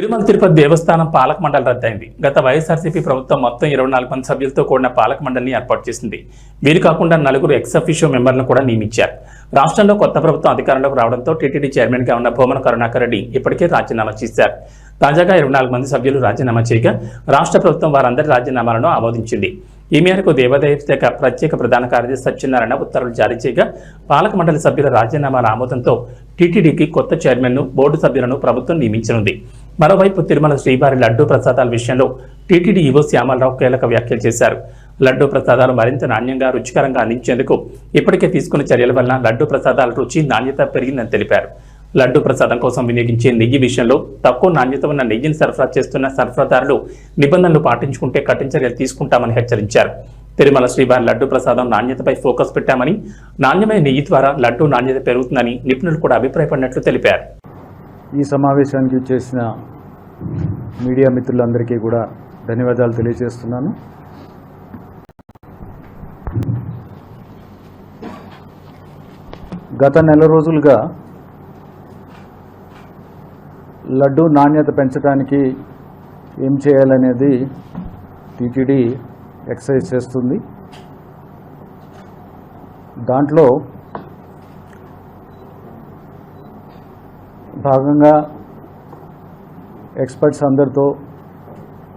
తిరుమల తిరుపతి దేవస్థానం పాలక మండలి రద్దయింది. గత వైఎస్ఆర్సీపీ ప్రభుత్వం మొత్తం ఇరవై నాలుగు మంది సభ్యులతో కూడిన పాలక మండలిని ఏర్పాటు చేసింది. వీరు కాకుండా నలుగురు ఎక్స్ అఫీషియో మెంబర్లను కూడా నియమించారు. రాష్ట్రంలో కొత్త ప్రభుత్వం అధికారంలోకి రావడంతో టీటీడీ చైర్మన్గా ఉన్న భూమన కరుణాకర్ రెడ్డి ఇప్పటికే రాజీనామా చేశారు. తాజాగా ఇరవై నాలుగు మంది సభ్యులు రాజీనామా చేయగా రాష్ట్ర ప్రభుత్వం వారందరి రాజీనామాలను ఆమోదించింది. ఈ మేరకు దేవాదాయ శాఖ ప్రత్యేక ప్రధాన కార్యదర్శి సత్యనారాయణ ఉత్తర్వులు జారీ చేయగా పాలక మండలి సభ్యుల రాజీనామాల ఆమోదంతో టీటీడీకి కొత్త చైర్మన్ను బోర్డు సభ్యులను ప్రభుత్వం నియమించనుంది. మరోవైపు తిరుమల శ్రీవారి లడ్డూ ప్రసాదాల విషయంలో టీటీడీ ఈవో శ్యామలరావు కీలక వ్యాఖ్యలు చేశారు. లడ్డూ ప్రసాదాలు మరింత నాణ్యంగా రుచికరంగా అందించేందుకు ఇప్పటికే తీసుకున్న చర్యల వలన లడ్డూ ప్రసాదాల రుచి నాణ్యత పెరిగిందని తెలిపారు. లడ్డూ ప్రసాదం కోసం వినియోగించే నెయ్యి విషయంలో తక్కువ నాణ్యత ఉన్న నెయ్యిని సరఫరా చేస్తున్న సరఫరాదారులు నిబంధనలు పాటించుకుంటే కఠిన చర్యలు తీసుకుంటామని హెచ్చరించారు. తిరుమల శ్రీవారి లడ్డూ ప్రసాదం నాణ్యతపై ఫోకస్ పెట్టామని నాణ్యమైన నెయ్యి ద్వారా లడ్డూ నాణ్యత పెరుగుతుందని నిపుణులు కూడా అభిప్రాయపడినట్లు తెలిపారు. ఈ సమావేశానికి చేసిన మీడియా మిత్రులందరికీ కూడా ధన్యవాదాలు తెలియజేస్తున్నాను. గత నెల రోజులుగా లడ్డు నాణ్యత పెంచడానికి ఏం చేయాలనేది టీటీడీ ఎక్సర్సైజ్ చేస్తుంది. దాంట్లో భాగంగా ఎక్స్పర్ట్స్ అందరితో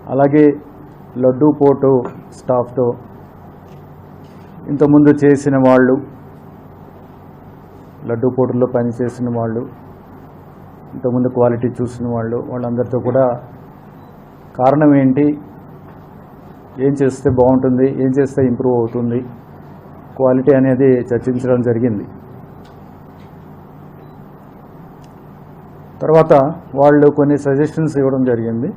అలాగే లడ్డూ పోటు స్టాఫ్తో ఇంతకుముందు చేసిన వాళ్ళు లడ్డూ పోటులో పనిచేసిన వాళ్ళు ఇంతకుముందు క్వాలిటీ చూసిన వాళ్ళు వాళ్ళందరితో కూడా కారణం ఏంటి ఏం చేస్తే బాగుంటుంది ఏం చేస్తే ఇంప్రూవ్ అవుతుంది క్వాలిటీ అనేది చర్చించడం జరిగింది. తర్వాత వాళ్ళు కొన్ని సజెషన్స్ ఇవ్వడం జరిగింది.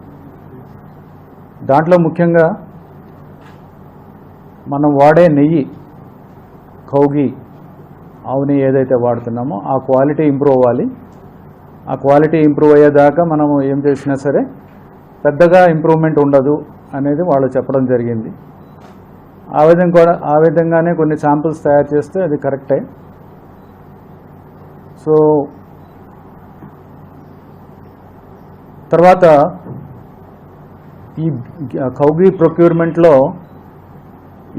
దాంట్లో ముఖ్యంగా మనం వాడే నెయ్యి కౌగి ఆవు నెయ్యి ఏదైతే వాడుతున్నామో ఆ క్వాలిటీ ఇంప్రూవ్ అవ్వాలి. ఆ క్వాలిటీ ఇంప్రూవ్ అయ్యేదాకా మనం ఏం చేసినా సరే పెద్దగా ఇంప్రూవ్మెంట్ ఉండదు అనేది వాళ్ళు చెప్పడం జరిగింది. ఆ విధంగా కూడా ఆ విధంగానే కొన్ని శాంపిల్స్ తయారు చేస్తే అది కరెక్టే సో తర్వాత ఈ కౌగి ప్రొక్యూర్మెంట్లో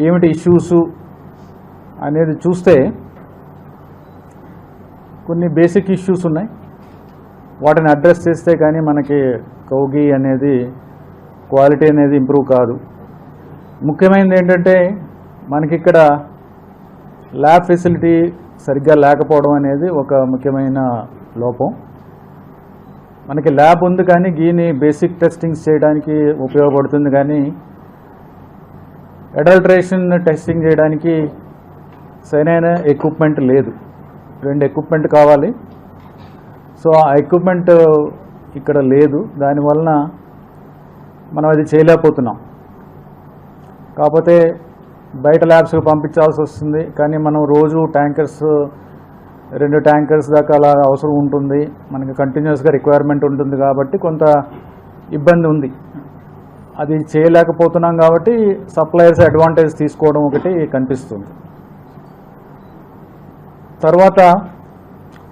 ఏమిటి ఇష్యూస్ అనేది చూస్తే కొన్ని బేసిక్ ఇష్యూస్ ఉన్నాయి. వాటిని అడ్రస్ చేస్తే కానీ మనకి కౌగి అనేది క్వాలిటీ అనేది ఇంప్రూవ్ కాదు. ముఖ్యమైనది ఏంటంటే మనకి ఇక్కడ ల్యాబ్ ఫెసిలిటీ సరిగ్గా లేకపోవడం అనేది ఒక ముఖ్యమైన లోపం. మనకి ల్యాబ్ ఉంది కానీ గీని బేసిక్ టెస్టింగ్స్ చేయడానికి ఉపయోగపడుతుంది కానీ అడల్ట్రేషన్ టెస్టింగ్ చేయడానికి సరైన ఎక్విప్మెంట్ లేదు. రెండు ఎక్విప్మెంట్ కావాలి. సో ఆ ఎక్విప్మెంట్ ఇక్కడ లేదు. దానివలన మనం అది చేయలేకపోతున్నాం. కాకపోతే బయట ల్యాబ్స్కి పంపించాల్సి వస్తుంది. కానీ మనం రోజు ట్యాంకర్స్ రెండు ట్యాంకర్స్ దాకా అలా అవసరం ఉంటుంది. మనకి కంటిన్యూస్గా రిక్వైర్మెంట్ ఉంటుంది కాబట్టి కొంత ఇబ్బంది ఉంది. అది చేయలేకపోతున్నాం కాబట్టి సప్లయర్స్ అడ్వాంటేజ్ తీసుకోవడం ఒకటి కనిపిస్తుంది. తర్వాత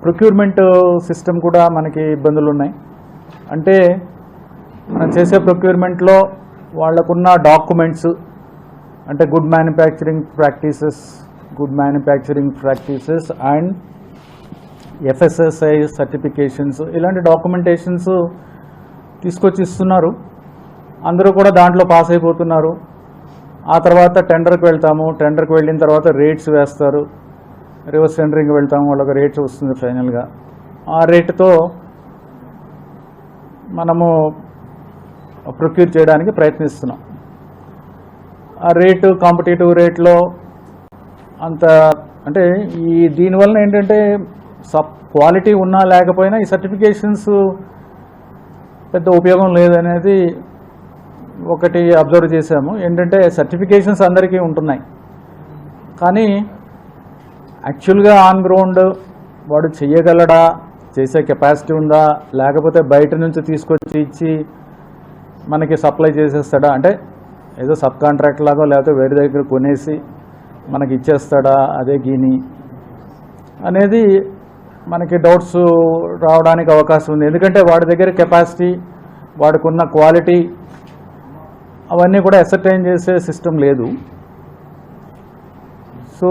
ప్రొక్యూర్మెంట్ సిస్టమ్ కూడా మనకి ఇబ్బందులు ఉన్నాయి. అంటే మనం చేసే ప్రొక్యూర్మెంట్లో వాళ్ళకున్న డాక్యుమెంట్స్ అంటే good manufacturing practices good manufacturing practices and FSSAI certifications ఇలాంటి డాక్యుమెంటేషన్స్ తీసుకొచ్చి ఇస్తున్నారు. అందరూ కూడా దాంట్లో పాస్ అయిపోతున్నారు. ఆ తర్వాత టెండర్కి వెళ్తాము. టెండర్కి వెళ్ళిన తర్వాత రేట్స్ వేస్తారు. రివర్స్ టెండరింగ్ వెళ్తాము. వాళ్ళకి రేట్స్ వస్తుంది ఫైనల్గా ఆ రేటుతో మనము ప్రొక్యూర్ చేయడానికి ప్రయత్నిస్తున్నాం. ఆ రేటు కాంపిటేటివ్ రేట్లో అంత అంటే ఈ దీనివల్ల ఏంటంటే సబ్ క్వాలిటీ ఉన్నా లేకపోయినా ఈ సర్టిఫికేషన్స్ పెద్ద ఉపయోగం లేదనేది ఒకటి అబ్జర్వ్ చేశాము. ఏంటంటే సర్టిఫికేషన్స్ అందరికీ ఉంటున్నాయి. కానీ యాక్చువల్గా ఆన్ గ్రౌండ్ వాడు చెయ్యగలడా? చేసే కెపాసిటీ ఉందా? లేకపోతే బయట నుంచి తీసుకొచ్చి ఇచ్చి మనకి సప్లై చేసేస్తాడా? అంటే ఏదో సబ్ కాంట్రాక్ట్ లాగా లేకపోతే వేరే దగ్గర కొనేసి మనకి ఇచ్చేస్తాడా? అదే గీని అనేది మనకి డౌట్స్ రావడానికి అవకాశం ఉంది. ఎందుకంటే వాడి దగ్గర కెపాసిటీ వాడికున్న క్వాలిటీ అవన్నీ కూడా ఎసర్టైన్ చేసే సిస్టమ్ లేదు. సో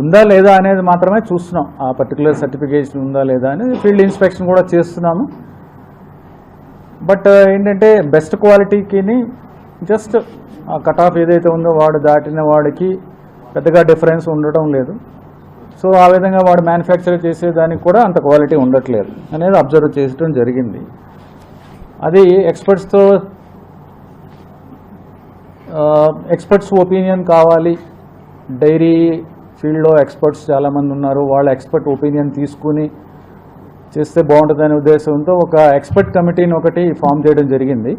ఉందా లేదా అనేది మాత్రమే చూస్తున్నాం. ఆ పర్టికులర్ సర్టిఫికేషన్ ఉందా లేదా అనేది ఫీల్డ్ ఇన్స్పెక్షన్ కూడా చేస్తున్నాము. బట్ uh, ఏంటంటే బెస్ట్ క్వాలిటీకిని జస్ట్ ఆ కట్ ఆఫ్ ఏదైతే ఉందో వాడు దాటిన వాడికి పెద్దగా డిఫరెన్స్ ఉండటం లేదు. సో ఆ విధంగా వాడు మ్యానుఫ్యాక్చర్ చేసేదానికి కూడా అంత క్వాలిటీ ఉండట్లేదు అనేది అబ్జర్వ్ చేయడం జరిగింది. అది ఎక్స్పర్ట్స్తో ఎక్స్పర్ట్స్ ఒపీనియన్ కావాలి. డైరీ ఫీల్డ్లో ఎక్స్పర్ట్స్ చాలామంది ఉన్నారు. వాళ్ళ ఎక్స్పర్ట్ ఒపీనియన్ తీసుకుని చేస్తే బాగుంటుందనే ఉద్దేశంతో ఒక ఎక్స్పర్ట్ కమిటీని ఒకటి ఫామ్ చేయడం జరిగింది.